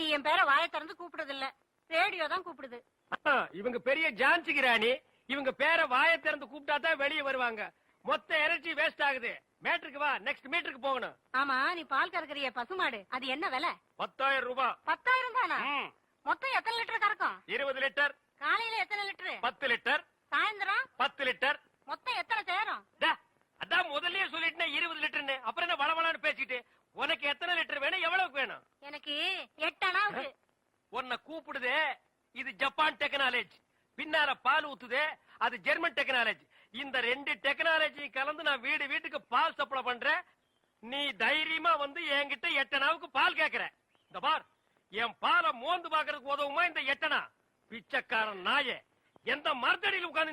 நீ என் பேரை வாயை திறந்து கூப்பிடுறது இல்ல ரேடியோ தான் கூப்பிடுது. இவங்க பெரிய ஜான்சி ராணி. இவங்க பேரை வாயை திறந்து கூப்பிட்டா தான் வெளியே வருவாங்க. மொத்த எனர்ஜி வேஸ்ட் ஆகுது. மேட்ருக்கு வா நெக்ஸ்ட் மீட்டருக்கு போகணும். ஆமா நீ பால் கறக்குறிய பசுமாடு. அது என்ன விலை? பத்தாயிரம் ரூபாய் பத்தாயிரம் தானா? ம், மொத்தம் எத்தனை லிட்டர் கறக்கும்? இருபது லிட்டர். காலையில எத்தனை லிட்டரு? பத்து லிட்டர். சாயந்தரம்? பத்து லிட்டர். மொத்தம் எத்தனை சேரும்? டா, அதான் முதல்லயே சொல்லிட்டேன் இருபது லிட்டர்னு அப்புறம் என்ன வளவளான்னு பேசிட்டு? உனக்கு எத்தனை லிட்டர் வேணும்? எவ்வளவுக்கு வேணும்? எனக்கு எட்டனாவுக்கு உன்னை கூப்பிடுதே இது ஜப்பான் டெக்னாலஜி. பின்னால பால் ஊத்துதே அது ஜெர்மன் டெக்னாலஜி. இந்த ரெண்டு டெக்னாலஜி கலந்து நான் வீடு வீட்டுக்கு பால் சப்ளை பண்றேன். நீ தைரியமா வந்து என்கிட்ட எட்டனாவுக்கு பால் கேக்குற. இந்த பார் என் பாலை மோந்து பாக்குறதுக்கு உதவுமா இந்த எட்டனா? பிச்சைக்காரன் நாயே. எந்த மரத்தடியில் உட்கார்ந்து